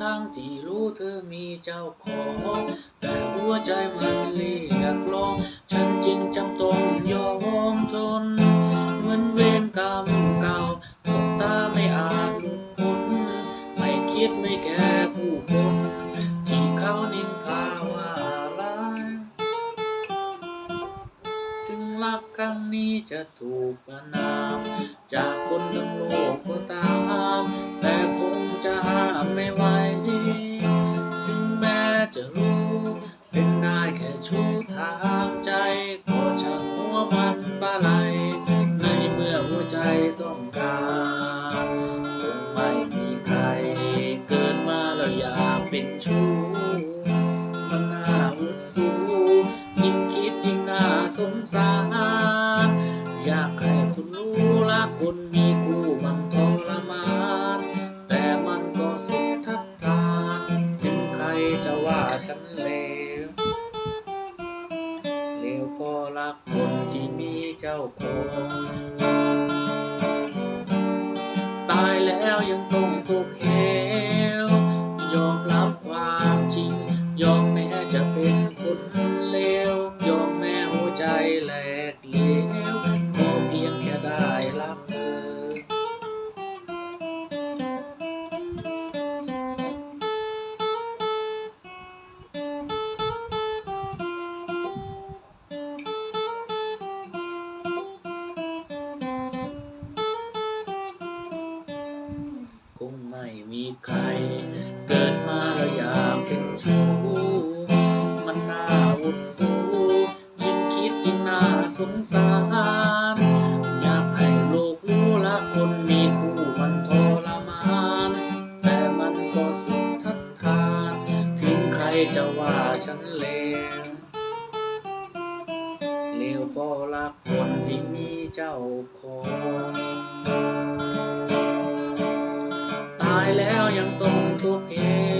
ทั้งที่รู้เธอมีเจ้าของ แต่หัวใจมันเรียกร้อง ฉันจริงจำต้องยอมทน เหมือนเวรกรรมเก่าสบตาไม่อาจหลุดพ้นไม่คิดไม่แก่ผู้คนที่เขานินทาว่าร้ายถึงรักครั้งนี้จะถูกประนาม จากคนทั้งโลก จะรู้ เป็นได้แค่ชู้ทางใจก็ช่างหัวมันปลาไหลในเมื่อหัวใจต้องการคงไม่มีใครเกิดมาแล้วอยากเป็นชู้มันน่าอุดสูยิ่งคิดยิ่งน่าสงสาร อยากให้คุณรู้ละคนากคนที่มีเจ้าของ ตายแล้วยังต้องตกเหว ใคร เกิดมาแล้วอยากเป็นชู้มันน่าอุดสูยิ่งคิดยิ่งน่าสงสารอยากให้โลกรู้ละคนมีคู่มันทรมาน แต่มันก็สุดทัดทาน ถึงใครจะว่าฉันเลวเลวเพราะรักคนที่มีเจ้าของ แล้วยังต้องตกเหวยอง